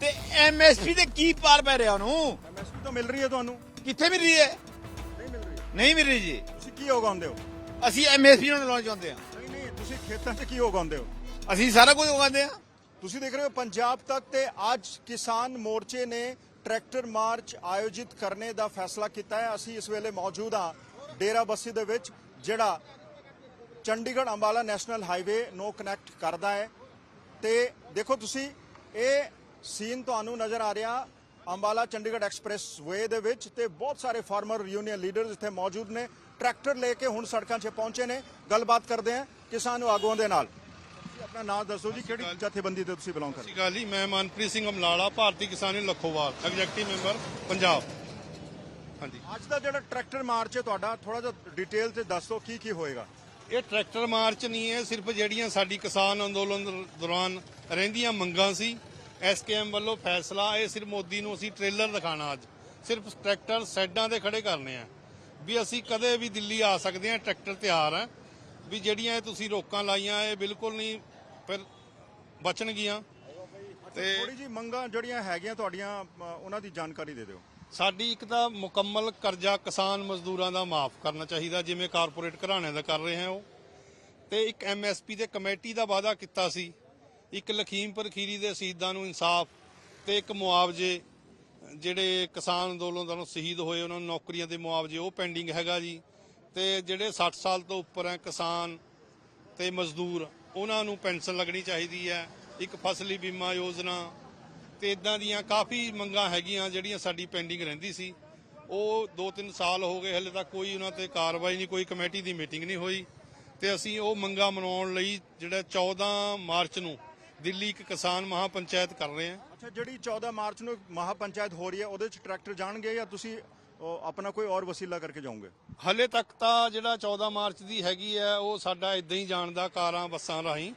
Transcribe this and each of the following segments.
ਤੇ ਐਮਐਸਪੀ ਤੇ ਕੀ ਪਾਰ ਪੈ ਰਿਹਾ ਉਹਨੂੰ? ਐਮਐਸਪੀ ਤਾਂ ਮਿਲ ਰਹੀ ਹੈ ਤੁਹਾਨੂੰ। ਕਿੱਥੇ ਮਿਲ ਰਹੀ ਹੈ? ਨਹੀਂ ਮਿਲ ਰਹੀ ਨਹੀਂ ਮਿਲ ਰਹੀ ਜੀ। ਤੁਸੀਂ ਕੀ ਉਗਾਉਂਦੇ ਹੋ? ਅਸੀਂ ਐਮਐਸਪੀ ਨੂੰ ਲਾਉਣਾ ਚਾਹੁੰਦੇ ਹਾਂ। ਨਹੀਂ ਨਹੀਂ ਤੁਸੀਂ ਖੇਤਾਂ 'ਚ ਕੀ ਉਗਾਉਂਦੇ ਹੋ? ਅਸੀਂ ਸਾਰਾ ਕੁਝ ਉਗਾਉਂਦੇ ਹਾਂ। ਤੁਸੀਂ ਦੇਖ ਰਹੇ ਹੋ ਪੰਜਾਬ ਤੱਕ ਤੇ ਅੱਜ ਕਿਸਾਨ ਮੋਰਚੇ ਨੇ ਟਰੈਕਟਰ ਮਾਰਚ ਆਯੋਜਿਤ ਕਰਨੇ ਦਾ ਫੈਸਲਾ ਕੀਤਾ ਹੈ। ਅਸੀਂ ਇਸ ਵੇਲੇ ਮੌਜੂਦ ਹਾਂ ਡੇਰਾ ਬੱਸੀ ਦੇ ਵਿੱਚ ਜਿਹੜਾ ਚੰਡੀਗੜ੍ਹ ਅੰਬਾਲਾ ਨੈਸ਼ਨਲ ਹਾਈਵੇ ਨੂੰ ਕਨੈਕਟ ਕਰਦਾ ਹੈ। ਤੇ ਦੇਖੋ ਤੁਸੀਂ ਇਹ ਸੀਨ ਤੁਹਾਨੂੰ ਨਜ਼ਰ ਆ ਰਿਹਾ ਅੰਬਾਲਾ ਚੰਡੀਗੜ੍ਹ ਐਕਸਪ੍ਰੈਸ ਵੇ ਦੇ ਵਿੱਚ ਤੇ ਬਹੁਤ ਸਾਰੇ ਫਾਰਮਰ ਯੂਨੀਅਨ ਲੀਡਰਸ ਇੱਥੇ ਮੌਜੂਦ ਨੇ। ਟਰੈਕਟਰ ਲੈ ਕੇ ਹੁਣ ਸੜਕਾਂ 'ਤੇ ਪਹੁੰਚੇ ਨੇ। ਗੱਲਬਾਤ ਕਰਦੇ ਹਾਂ ਕਿਸਾਨ ਆਗੂਆਂ ਦੇ ਨਾਲ। ਤੁਸੀਂ ਆਪਣਾ ਨਾਮ ਦੱਸੋ ਜੀ ਕਿਹੜੀ ਜਥੇਬੰਦੀ ਤੇ ਤੁਸੀਂ ਬਿਲੋਂਗ ਕਰਦੇ ਅਕਾਲ ਜੀ ਮੈਂ Manpreet Singh Amlala Bharti Kisan union Lakhowal executive member Punjab. ਹਾਂਜੀ। ਹੋ ਅੱਜ ਦਾ ਜਿਹੜਾ ਟਰੈਕਟਰ ਮਾਰਚ ਹੈ ਤੁਹਾਡਾ ਥੋੜਾ ਜਿਹਾ ਡਿਟੇਲ ਤੇ ਦੱਸੋ ਕੀ ਕੀ ਹੋਏਗਾ। ਇਹ ਟਰੈਕਟਰ ਮਾਰਚ ਨਹੀਂ ਹੈ ਸਿਰਫ ਜਿਹੜੀਆਂ ਸਾਡੀ ਕਿਸਾਨ ਅੰਦੋਲਨ ਦਰ- ਦੌਰਾਨ ਰਹਿੰਦੀਆਂ ਮੰਗਾਂ ਸੀ ਐਸਕੇਐਮ ਵੱਲੋਂ ਫੈਸਲਾ ਇਹ ਸਿਰਫ ਮੋਦੀ ਨੂੰ ਅਸੀਂ ਟ੍ਰੇਲਰ ਦਿਖਾਣਾ ਅੱਜ। ਸਿਰਫ ਟਰੈਕਟਰ ਸਾਈਡਾਂ ਤੇ ਖੜੇ ਕਰਨੇ ਆ। ਵੀ ਅਸੀਂ ਕਦੇ ਵੀ ਦਿੱਲੀ ਆ ਸਕਦੇ ਆ ਟਰੈਕਟਰ ਤਿਆਰ ਆ। ਵੀ ਜਿਹੜੀਆਂ ਇਹ ਤੁਸੀਂ ਰੋਕਾਂ ਲਾਈਆਂ ਇਹ ਬਿਲਕੁਲ ਨਹੀਂ ਫਿਰ ਬਚਣਗੀਆਂ। ਤੇ ਥੋੜੀ ਜੀ ਮੰਗਾਂ ਜਿਹੜੀਆਂ ਹੈਗੀਆਂ ਤੁਹਾਡੀਆਂ ਉਹਨਾਂ ਦੀ ਜਾਣਕਾਰੀ ਦੇ ਦਿਓ। ਸਾਡੀ ਇੱਕ ਤਾਂ ਮੁਕੰਮਲ ਕਰਜ਼ਾ ਕਿਸਾਨ ਮਜ਼ਦੂਰਾਂ ਦਾ ਮਾਫ ਕਰਨਾ ਚਾਹੀਦਾ ਜਿਵੇਂ ਕਾਰਪੋਰੇਟ ਘਰਾਣਿਆਂ ਦਾ ਕਰ ਰਹੇ ਹੈ ਉਹ। ਤੇ ਇੱਕ ਐਮਐਸਪੀ ਦੇ ਕਮੇਟੀ ਦਾ ਵਾਅਦਾ ਕੀਤਾ ਸੀ ਇੱਕ ਲਖੀਮਪੁਰ ਖੀਰੀ ਦੇ ਸ਼ਹੀਦਾਂ ਨੂੰ ਇਨਸਾਫ ਤੇ ਇੱਕ ਮੁਆਵਜ਼ੇ, ਜਿਹੜੇ ਕਿਸਾਨ ਅੰਦੋਲਨ ਦਾ ਸ਼ਹੀਦ ਹੋਏ, ਉਹਨਾਂ ਨੂੰ ਨੌਕਰੀਆਂ ਦੇ ਮੁਆਵਜ਼ੇ, ਉਹ ਪੈਂਡਿੰਗ ਹੈਗਾ ਜੀ। ਤੇ ਜਿਹੜੇ 60 ਸਾਲ ਤੋਂ ਉੱਪਰ ਹੈ ਕਿਸਾਨ ਤੇ ਮਜ਼ਦੂਰ, ਉਹਨਾਂ ਨੂੰ ਪੈਨਸ਼ਨ ਲੱਗਣੀ ਚਾਹੀਦੀ ਹੈ। ਇੱਕ ਫਸਲੀ ਬੀਮਾ ਯੋਜਨਾ ਤੇ ਇਦਾਂ ਦੀਆਂ ਕਾਫੀ ਮੰਗਾਂ ਹੈਗੀਆਂ ਜਿਹੜੀਆਂ ਸਾਡੀ ਪੈਂਡਿੰਗ ਰਹਿੰਦੀ ਸੀ। ਉਹ 2-3 ਸਾਲ ਹੋ ਗਏ, ਹਲੇ ਤੱਕ ਕੋਈ ਉਹਨਾਂ ਤੇ ਕਾਰਵਾਈ ਨਹੀਂ, ਕੋਈ ਕਮੇਟੀ ਦੀ ਮੀਟਿੰਗ ਨਹੀਂ ਹੋਈ। ਤੇ ਅਸੀਂ ਉਹ ਮੰਗਾਂ ਮਨਾਉਣ ਲਈ ਜਿਹੜਾ 14 ਮਾਰਚ ਨੂੰ ਦਿੱਲੀ ਇੱਕ ਕਿਸਾਨ ਮਹਾਪੰਚਾਇਤ ਕਰ ਰਹੇ ਹਾਂ ਅੱਛਾ ਜਿਹੜੀ 14 ਮਾਰਚ ਨੂੰ ਮਹਾ ਪੰਚਾਇਤ ਹੋ ਰਹੀ ਹੈ ਉਹਦੇ 'ਚ ਟਰੈਕਟਰ ਜਾਣਗੇ ਜਾਂ ਤੁਸੀਂ ਆਪਣਾ ਕੋਈ ਔਰ ਵਸੀਲਾ ਕਰਕੇ ਜਾਓਗੇ? ਹਲੇ ਤੱਕ ਤਾਂ ਜਿਹੜਾ 14 ਮਾਰਚ ਦੀ ਹੈਗੀ ਹੈ ਉਹ ਸਾਡਾ ਇਦਾਂ ਹੀ ਜਾਣ ਦਾ ਕਾਰਾਂ ਬੱਸਾਂ ਰਾਹੀਂ।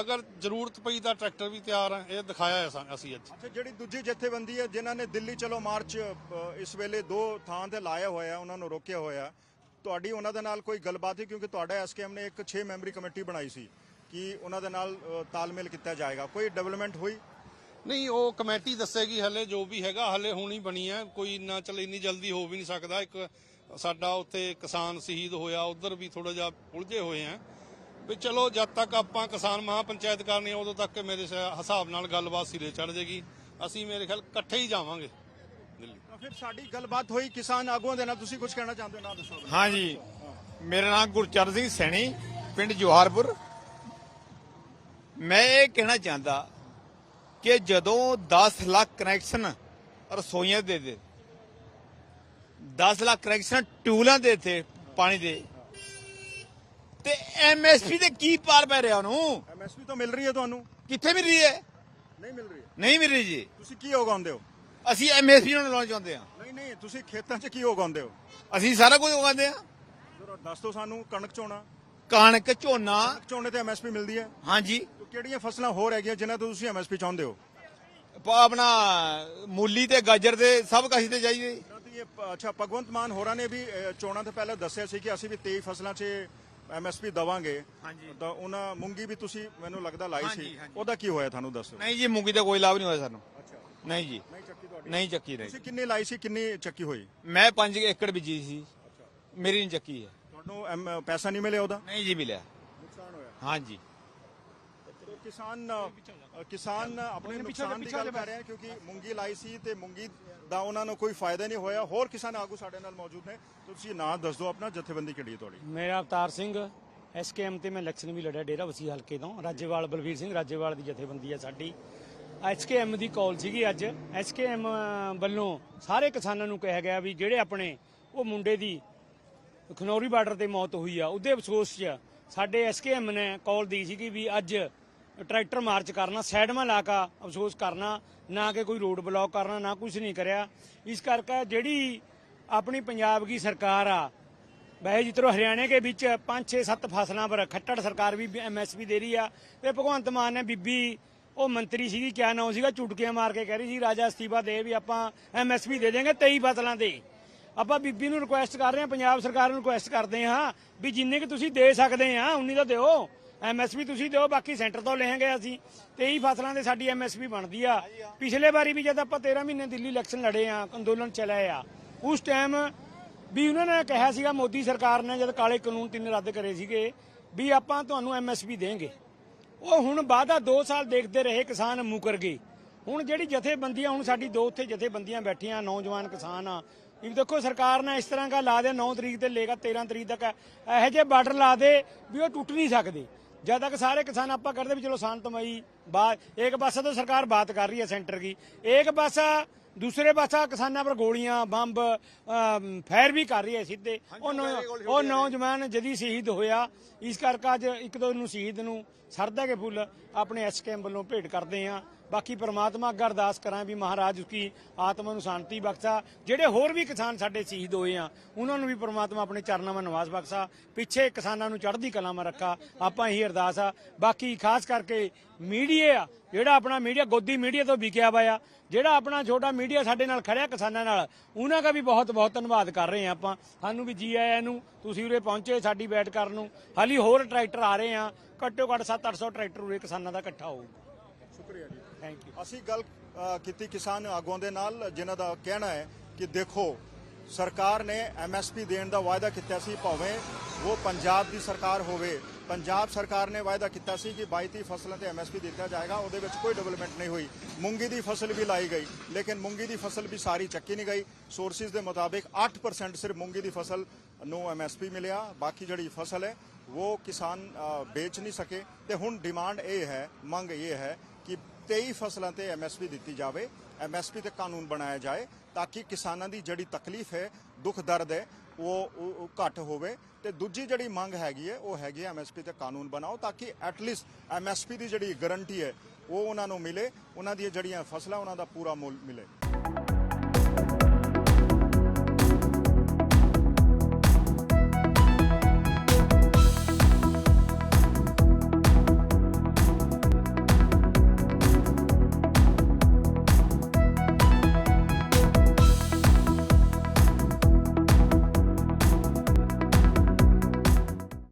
ਅਗਰ ਜ਼ਰੂਰਤ ਪਈ ਤਾਂ ਟਰੈਕਟਰ ਵੀ ਤਿਆਰ ਹੈ ਇਹ ਦਿਖਾਇਆ ਹੈ ਸਾ- ਅਸੀਂ ਅੱਜ। ਅੱਛਾ ਜਿਹੜੀ ਦੂਜੀ ਜਥੇਬੰਦੀ ਹੈ ਜਿਨ੍ਹਾਂ ਨੇ ਦਿੱਲੀ ਚਲੋ ਮਾਰਚ ਅ, ਇਸ ਵੇਲੇ ਦੋ ਥਾਂ ਤੇ ਲਾਇਆ ਹੋਇਆ ਉਹਨਾਂ ਨੂੰ ਰੋਕਿਆ ਹੋਇਆ ਤੁਹਾਡੀ ਉਹਨਾਂ ਦੇ ਨਾਲ ਕੋਈ ਗੱਲਬਾਤ ਹੈ? ਕਿਉਂਕਿ ਤੁਹਾਡਾ ਐਸਕੇਐਮ ਨੇ ਇੱਕ 6 ਮੈਂਬਰੀ ਕਮੇਟੀ ਬਣਾਈ ਸੀ। ਕਿ ਉਹਨਾਂ ਦੇ ਨਾਲ ਤਾਲਮੇਲ ਕੀਤਾ ਜਾਏਗਾ। ਕੋਈ ਡਿਵੈਲਪਮੈਂਟ ਹੋਈ? ਨਹੀਂ ਉਹ ਕਮੇਟੀ ਦੱਸੇਗੀ ਹਲੇ ਜੋ ਵੀ ਹੈਗਾ ਹਲੇ ਹੁਣੀ ਬਣੀ ਹੈ। ਕੋਈ ਇੰਨਾ ਚਲ ਇੰਨੀ ਜਲਦੀ ਹੋ ਵੀ ਨਹੀਂ ਸਕਦਾ। ਇੱਕ ਸਾਡਾ ਉੱਥੇ ਕਿਸਾਨ ਸ਼ਹੀਦ ਹੋਇਆ ਉਧਰ ਵੀ ਥੋੜਾ ਜਿਹਾ ਉਲਝੇ ਹੋਏ ਆ ਵੀ ਚਲੋ ਜਦ ਤੱਕ ਆਪਾਂ ਕਿਸਾਨ ਮਹਾਪੰਚਾਇਤ ਕਰਨੀ ਉਦੋਂ ਤੱਕ ਮੇਰੇ ਹਿਸਾਬ ਨਾਲ ਗੱਲਬਾਤ ਸਿਰੇ ਚੜ ਜਾਏਗੀ ਅਸੀਂ ਮੇਰੇ ਖਿਆਲ ਇਕੱਠੇ ਹੀ ਜਾਵਾਂਗੇ। ਦਿੱਲੀ। ਫਿਰ ਸਾਡੀ ਗੱਲਬਾਤ ਹੋਈ ਕਿਸਾਨ ਆਗੂਆਂ ਦੇ ਨਾਲ। ਤੁਸੀਂ ਕੁਝ ਕਹਿਣਾ ਚਾਹੁੰਦੇ ਹੋ? ਨਾ ਦੱਸੋ। ਹਾਂਜੀ ਮੇਰਾ ਨਾਮ ਗੁਰਚਰਨ ਸਿੰਘ ਸੈਣੀ ਪਿੰਡ ਜੋਹਾਰਪੁਰ। ਮੈਂ ਇਹ ਕਹਿਣਾ ਚਾਹੁੰਦਾ ਕਿ ਜਦੋਂ 10 ਲੱਖ ਕਨੈਕਸ਼ਨ ਰਸੋਈਆਂ ਦੇ ਦੇ 10 ਲੱਖ ਕਨੈਕਸ਼ਨ ਟਿਊਲਾਂ ਦੇ ਥੇ ਪਾਣੀ ਦੇ ਤੇ ਐਮਐਸਪੀ ਤੇ ਕੀ ਪਾਰ ਪੈ ਰਿਹਾ ਉਹਨੂੰ? ਐਮਐਸਪੀ ਤਾਂ ਮਿਲ ਰਹੀ ਹੈ ਤੁਹਾਨੂੰ? ਕਿੱਥੇ ਮਿਲ ਰਹੀ ਹੈ? ਨਹੀਂ ਮਿਲ ਰਹੀ ਨਹੀਂ ਮਿਲ ਰਹੀ ਜੀ। ਤੁਸੀਂ ਕੀ ਉਗਾਉਂਦੇ ਹੋ? ਅਸੀਂ ਐਮਐਸਪੀ ਨੂੰ ਲਾਉਣਾ ਚਾਹੁੰਦੇ ਹਾਂ। ਨਹੀਂ ਨਹੀਂ ਤੁਸੀਂ ਖੇਤਾਂ 'ਚ ਕੀ ਉਗਾਉਂਦੇ ਹੋ? ਅਸੀਂ ਸਾਰਾ ਕੁਝ ਉਗਾਉਂਦੇ ਹਾਂ। ਜਰਾ ਦੱਸ ਦਿਓ ਸਾਨੂੰ ਕਣਕ ਝੋਨਾ। ਕਣਕ ਝੋਨਾ। ਝੋਨੇ ਤੇ ਐਮਐਸਪੀ ਮਿਲਦੀ ਹੈ? ਹਾਂਜੀ। ਤੇ ਕਿਹੜੀਆਂ ਫਸਲਾਂ ਹੋਰ ਹੈਗੀਆਂ ਜਿਨ੍ਹਾਂ ਤੋਂ ਤੁਸੀਂ ਐਮਐਸਪੀ ਚਾਹੁੰਦੇ ਹੋ? ਪ- ਆਪਣਾ ਮੂਲੀ ਤੇ ਗਾਜਰ ਤੇ ਸਭ ਕਾਸੀ ਤੇ ਚਾਹੀਦੇ ਤਾਂ ਇਹ ਪ- ਅੱਛਾ ਭਗਵੰਤ ਮਾਨ ਹੋਰਾਂ ਨੇ ਵੀ ਅ, ਚੋਣਾਂ ਤੋਂ ਪਹਿਲਾਂ ਦੱਸਿਆ ਸੀ ਕਿ ਅਸੀਂ ਵੀ 23 ਫਸਲਾਂ 'ਚ ਐਮਐਸਪੀ ਦਵਾਂਗੇ। ਹਾਂਜੀ। ਤਾਂ ਉਹਨਾਂ ਮੂੰਗੀ ਵੀ ਤੁਸੀਂ ਮੈਨੂੰ ਲੱਗਦਾ ਲਾਈ ਸੀ। ਹਾਂਜੀ। ਉਹਦਾ ਕੀ ਹੋਇਆ ਤੁਹਾਨੂੰ ਦੱਸੋ? ਨਹੀਂ ਜੀ ਮੂੰਗੀ ਦਾ ਕੋਈ ਲਾਭ ਨਹੀਂ ਹੋਇਆ ਸਾਨੂੰ। ਅੱਛਾ। ਨਹੀਂ ਜੀ। ਨਹੀਂ ਚੱਕੀ ਤੁਹਾਡੀ। ਨਹੀਂ ਚੱਕੀ ਰਹੀ ਤੁਸੀਂ ਕਿੰਨੀ ਲਾਈ ਸੀ ਕਿੰਨੀ ਚੱਕੀ ਹੋਈ? ਮੈਂ 5 ਏਕੜ ਬੀਜੀ ਸੀ। ਮੇਰੀ ਨਹੀਂ ਚੱਕੀ ਹੈ। ਤੁਹਾਨੂੰ ਐਮ- ਪੈਸਾ ਨਹੀਂ ਮਿਲਿਆ ਉਹਦਾ? ਨਹੀਂ ਜੀ ਮਿਲਿਆ। ਨੁਕਸਾਨ ਹੋਇਆ। ਹਾਂਜੀ। ਕਿਸਾਨ ਕਿਸਾਨ ਆਪਣੇ ਨੁਕਸਾਨ ਦੀ ਗੱਲ ਕਰ ਰਹੇ ਹਨ ਕਿਉਂਕਿ ਮੂੰਗੀ ਲਾਈ ਸੀ ਤੇ ਮੂੰਗੀ ਦਾ ਉਹਨਾਂ ਨੂੰ ਕੋਈ ਫਾਇਦਾ ਨਹੀਂ ਹੋਇਆ। ਹੋਰ ਕਿਸਾਨ ਆਗੂ ਸਾਡੇ ਨਾਲ ਮੌਜੂਦ ਨੇ। ਤੁਸੀਂ ਨਾਂ ਦੱਸ ਦਿਓ ਆਪਣਾ ਜਥੇਬੰਦੀ ਕਿਹੜੀ ਹੈ ਤੁਹਾਡੀ? ਮੇਰਾ ਅਵਤਾਰ ਸਿੰਘ ਐਸਕੇਐਮ ਤੇ ਮੈਂ ਇਲੈਕਸ਼ਨ ਵੀ ਲੜਿਆ ਡੇਰਾ ਵਸੀ ਹਲਕੇ ਤੋਂ। ਰਾਜੇਵਾਲ ਬਲਵੀਰ ਸਿੰਘ ਰਾਜੇਵਾਲ ਦੀ ਜਥੇਬੰਦੀ ਹੈ ਸਾਡੀ। ਐਸਕੇਐਮ ਦੀ ਕਾਲ ਸੀਗੀ ਅੱਜ। ਐਸਕੇਐਮ ਵੱਲੋਂ ਸਾਰੇ ਕਿਸਾਨਾਂ ਨੂੰ ਕਿਹਾ ਗਿਆ ਵੀ ਜਿਹੜੇ ਆਪਣੇ ਉਹ ਮੁੰਡੇ ਦੀ ਖਨੌਰੀ ਬਾਰਡਰ ਤੇ ਮੌਤ ਹੋਈ ਆ ਉਹਦੇ ਅਫਸੋਸ 'ਚ ਸਾਡੇ ਐਸਕੇਐਮ ਨੇ ਕਾਲ ਦੀ ਸੀਗੀ ਵੀ ਅੱਜ ਟਰੈਕਟਰ ਮਾਰਚ ਕਰਨਾ ਸਾਈਡਾਂ ਲਾ ਕੇ ਅਫਸੋਸ ਕਰਨਾ, ਨਾ ਕਿ ਕੋਈ ਰੋਡ ਬਲੌਕ ਕਰਨਾ, ਨਾ ਕੁਝ ਨਹੀਂ ਕਰਿਆ। ਇਸ ਕਰਕੇ ਜਿਹੜੀ ਆਪਣੀ ਪੰਜਾਬ ਦੀ ਸਰਕਾਰ ਆ ਵੈਸੇ ਜਿੱਤਰੋ ਹਰਿਆਣੇ ਦੇ ਵਿੱਚ 5 6 7 ਫਸਲਾਂ ਪਰ ਖੱਟੜ ਸਰਕਾਰ ਵੀ ਐਮਐਸਪੀ ਦੇ ਰਹੀ ਆ ਤੇ ਭਗਵੰਤ ਮਾਨ ਨੇ ਬੀਬੀ, ਉਹ ਮੰਤਰੀ ਸੀਗੀ, ਕਿਆ ਨਾਮ ਸੀਗਾ, ਚੁਟਕੀਆਂ ਮਾਰ ਕੇ ਕਹਿ ਰਹੀ ਸੀ, ਰਾਜਾ ਅਸਤੀਫਾ ਦੇ ਵੀ ਆਪਾਂ ਐਮਐਸਪੀ ਦੇ ਦੇਵਾਂਗੇ 23 ਫਸਲਾਂ ਤੇ। ਆਪਾਂ ਬੀਬੀ ਨੂੰ ਰਿਕੁਐਸਟ ਕਰ ਰਹੇ ਹਾਂ, ਪੰਜਾਬ ਸਰਕਾਰ ਨੂੰ ਰਿਕੁਐਸਟ ਕਰਦੇ ਹਾਂ ਵੀ ਜਿੰਨੇ ਕਿ ਤੁਸੀਂ ਦੇ ਸਕਦੇ ਆ ਉਨੀ ਦਾ ਦਿਓ। ਐਮਐਸਪੀ ਤੁਸੀਂ ਦਿਓ, ਬਾਕੀ ਸੈਂਟਰ ਤੋਂ ਲੈਣਗੇ ਅਸੀਂ। 23 ਫਸਲਾਂ ਦੇ ਸਾਡੀ ਐਮਐਸਪੀ ਬਣਦੀ ਆ। ਪਿਛਲੇ ਵਾਰੀ ਵੀ ਜਦ ਆਪਾਂ 13 ਮਹੀਨੇ ਦਿੱਲੀ ਇਲੈਕਸ਼ਨ ਲੜੇ ਆ, ਅੰਦੋਲਨ ਚਲਾਏ ਆ, ਉਸ ਟਾਈਮ ਵੀ ਉਹਨਾਂ ਨੇ ਕਿਹਾ ਸੀਗਾ, ਮੋਦੀ ਸਰਕਾਰ ਨੇ ਜਦ ਕਾਲੇ ਕਾਨੂੰਨ ਤਿੰਨ ਰੱਦ ਕਰੇ ਸੀਗੇ, ਵੀ ਆਪਾਂ ਤੁਹਾਨੂੰ ਐਮਐਸਪੀ ਦੇਵਾਂਗੇ ਉਹ ਹੁਣ ਵਾਅਦਾ 2 ਸਾਲ ਦੇਖਦੇ ਰਹੇ, ਕਿਸਾਨ ਮੁਕਰ ਗਏ। ਹੁਣ ਜਿਹੜੀ ਜਥੇਬੰਦੀਆਂ ਹੁਣ ਸਾਡੀ ਦੋ ਉੱਥੇ ਜਥੇਬੰਦੀਆਂ ਬੈਠੀਆਂ ਨੌਜਵਾਨ ਕਿਸਾਨ ਆ। ਇਹ ਦੇਖੋ ਸਰਕਾਰ ਨੇ ਇਸ ਤਰ੍ਹਾਂ ਦਾ ਲਾ ਦੇ 9 ਤਰੀਕ ਤੇ ਲੇਗਾ 13 ਤਰੀਕ ਤੱਕ ਇਹੋ ਜਿਹੇ ਬਾਰਡਰ ਲਾ ਦੇ ਵੀ ਉਹ ਟੁੱਟ ਨਹੀਂ ਸਕਦੇ। ਜਦ ਤੱਕ ਸਾਰੇ ਕਿਸਾਨ ਆਪਾਂ ਕਰਦੇ ਵੀ ਚਲੋ ਸੰਤ ਮਈ ਬਾਅਦ ਇੱਕ ਪਾਸੇ ਤੋਂ ਸਰਕਾਰ ਬਾਤ ਕਰ ਰਹੀ ਹੈ ਸੈਂਟਰ ਦੀ ਇੱਕ ਪਾਸਾ ਦੂਸਰੇ ਪਾਸਾ ਕਿਸਾਨਾਂ ਪਰ ਗੋਲੀਆਂ ਬੰਬ ਫਾਇਰ ਵੀ ਕਰ ਰਹੀ ਹੈ ਸਿੱਧੇ। ਉਹ ਉਹ ਨੌਜਵਾਨ ਜਦੀ ਸ਼ਹੀਦ ਹੋਇਆ ਇਸ ਕਰਕੇ ਅੱਜ ਇੱਕ ਦੋ ਨੂੰ ਸ਼ਹੀਦ ਨੂੰ ਸਰਦਾ ਕੇ ਫੁੱਲ ਆਪਣੇ ਐਸਕੇਐਮ ਵੱਲੋਂ ਭੇਟ ਕਰਦੇ ਆਂ ਬਾਕੀ ਪ੍ਰਮਾਤਮਾ ਅੱਗੇ ਅਰਦਾਸ ਕਰਾਂ ਵੀ ਮਹਾਰਾਜ ਉਸकी ਆਤਮਾ ਨੂੰ ਸ਼ਾਂਤੀ ਬਖਸ਼ਾ। ਜਿਹੜੇ ਹੋਰ ਵੀ ਕਿਸਾਨ ਸਾਡੇ ਸ਼ਹੀਦ ਹੋਏ ਆ, ਉਹਨਾਂ ਨੂੰ ਵੀ ਪ੍ਰਮਾਤਮਾ ਆਪਣੇ ਚਰਨਾਂ 'ਚ ਨਿਵਾਸ ਬਖਸ਼ਾ। ਪਿੱਛੇ ਕਿਸਾਨਾਂ ਨੂੰ ਚੜ੍ਹਦੀ ਕਲਾ 'ਚ ਰੱਖਾ। ਆਪਾਂ ਇਹੀ ਅਰਦਾਸ ਆ। ਬਾਕੀ ਖਾਸ ਕਰਕੇ ਮੀਡੀਆ ਜਿਹੜਾ ਆਪਣਾ ਮੀਡੀਆ, ਗੋਦੀ ਮੀਡੀਆ ਤੋਂ ਵਿਕਿਆ ਹੋਇਆ, ਜਿਹੜਾ ਆਪਣਾ ਛੋਟਾ ਮੀਡੀਆ ਸਾਡੇ ਨਾਲ ਖੜਿਆ ਕਿਸਾਨਾਂ ਨਾਲ, ਉਹਨਾਂ ਦਾ ਵੀ ਬਹੁਤ ਬਹੁਤ ਧੰਨਵਾਦ ਕਰ ਰਹੇ ਆ ਆਪਾਂ। ਸਾਨੂੰ ਵੀ ਜੀ ਆਇਆਂ ਨੂੰ, ਤੁਸੀਂ ਉਰੇ ਪਹੁੰਚੇ ਸਾਡੀ ਬੈਠ ਕਰਨ ਨੂੰ। ਹਾਲੀ ਹੋਰ ਟਰੈਕਟਰ ਆ ਰਹੇ ਆ, ਘੱਟੋ ਘੱਟ 7-800 ਟਰੈਕਟਰ ਉਰੇ ਕਿਸਾਨਾਂ ਦਾ ਇਕੱਠਾ ਹੋਊਗਾ। ਥੈਂਕ ਯੂ ਅਸੀਂ ਗੱਲ ਕੀਤੀ ਕਿਸਾਨ ਆਗੂਆਂ ਦੇ ਨਾਲ, ਜਿਨ੍ਹਾਂ ਦਾ ਕਹਿਣਾ ਹੈ ਕਿ ਦੇਖੋ, ਸਰਕਾਰ ਨੇ ਐਮਐਸਪੀ ਦੇਣ ਦਾ ਵਾਅਦਾ ਕੀਤਾ ਸੀ, ਭਾਵੇਂ ਉਹ ਪੰਜਾਬ ਦੀ ਸਰਕਾਰ ਹੋਵੇ। ਪੰਜਾਬ ਸਰਕਾਰ ਨੇ ਵਾਅਦਾ ਕੀਤਾ ਸੀ ਕਿ 22 ਫਸਲਾਂ ਤੇ ਐਮਐਸਪੀ ਦਿੱਤਾ ਜਾਏਗਾ, ਉਹਦੇ ਵਿੱਚ ਕੋਈ ਡਿਵੈਲਪਮੈਂਟ ਨਹੀਂ ਹੋਈ। ਮੂੰਗੀ ਦੀ ਫਸਲ ਵੀ ਲਾਈ ਗਈ, ਲੇਕਿਨ ਮੂੰਗੀ ਦੀ ਫਸਲ ਵੀ ਸਾਰੀ ਚੱਕੀ ਨਹੀਂ ਗਈ। ਸੋਰਸਿਸ ਦੇ ਮੁਤਾਬਿਕ 8% ਸਿਰਫ ਮੂੰਗੀ ਦੀ ਫਸਲ ਨੂੰ ਐਮਐਸਪੀ ਮਿਲਿਆ, ਬਾਕੀ ਜਿਹੜੀ ਫਸਲ ਹੈ, ਉਹ ਕਿਸਾਨ ਵੇਚ ਨਹੀਂ ਸਕੇ। ਤੇ ਹੁਣ ਡਿਮਾਂਡ ਇਹ ਹੈ, ਮੰਗ ਇਹ ਹੈ ਕਿ 23 ਫਸਲਾਂ ਤੇ ਐਮਐਸਪੀ ਦਿੱਤੀ ਜਾਵੇ ਐਮਐਸਪੀ ਤੇ ਕਾਨੂੰਨ ਬਣਾਇਆ ਜਾਏ ਤਾਂ ਕਿ ਕਿਸਾਨਾਂ ਦੀ ਜਿਹੜੀ ਤਕਲੀਫ ਹੈ, ਦੁੱਖ ਦਰਦ ਹੈ, ਉਹ ਘੱਟ ਹੋਵੇ। ਤੇ ਦੂਜੀ ਜਿਹੜੀ ਮੰਗ ਹੈਗੀ ਹੈ, ਉਹ ਹੈਗੀ ਐਮਐਸਪੀ ਤੇ ਕਾਨੂੰਨ ਬਣਾਓ ਤਾਂ ਕਿ ਐਟਲੀਸਟ ਐਮਐਸਪੀ ਦੀ ਜਿਹੜੀ ਗਾਰੰਟੀ ਹੈ, ਉਹ ਉਹਨਾਂ ਨੂੰ ਮਿਲੇ, ਉਹਨਾਂ ਦੀਆਂ ਜਿਹੜੀਆਂ ਫਸਲਾਂ, ਉਹਨਾਂ ਦਾ ਪੂਰਾ ਮੁੱਲ ਮਿਲੇ।